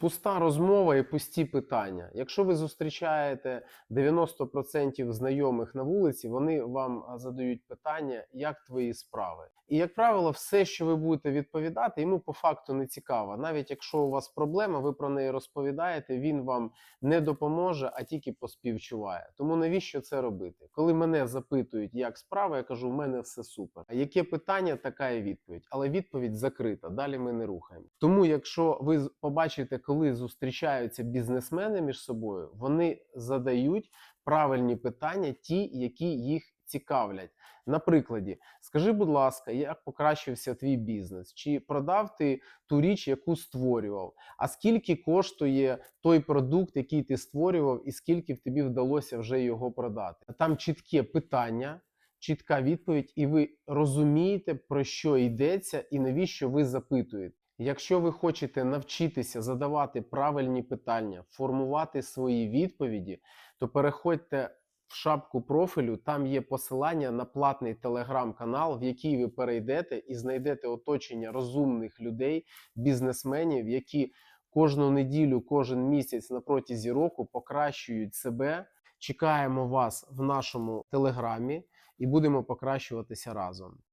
Пуста розмова і пусті питання. Якщо ви зустрічаєте 90% знайомих на вулиці, вони вам задають питання, як твої справи. І, як правило, все, що ви будете відповідати, йому по факту не цікаво. Навіть якщо у вас проблема, ви про неї розповідаєте, він вам не допоможе, а тільки поспівчуває. Тому навіщо це робити? Коли мене запитують, як справа, я кажу, у мене все супер. А яке питання, така і відповідь. Але відповідь закрита. Далі ми не рухаємо. Тому, якщо ви побачите, коли зустрічаються бізнесмени між собою, вони задають правильні питання, ті, які їх цікавлять. На прикладі, скажи, будь ласка, як покращився твій бізнес? Чи продав ти ту річ, яку створював? А скільки коштує той продукт, який ти створював, і скільки в тобі вдалося вже його продати? Там чітке питання, чітка відповідь, і ви розумієте, про що йдеться і навіщо ви запитуєте. Якщо ви хочете навчитися задавати правильні питання, формувати свої відповіді, то переходьте в шапку профілю. Там є посилання на платний телеграм-канал, в який ви перейдете і знайдете оточення розумних людей, бізнесменів, які кожну неділю, кожен місяць на протязі року покращують себе. Чекаємо вас в нашому телеграмі і будемо покращуватися разом.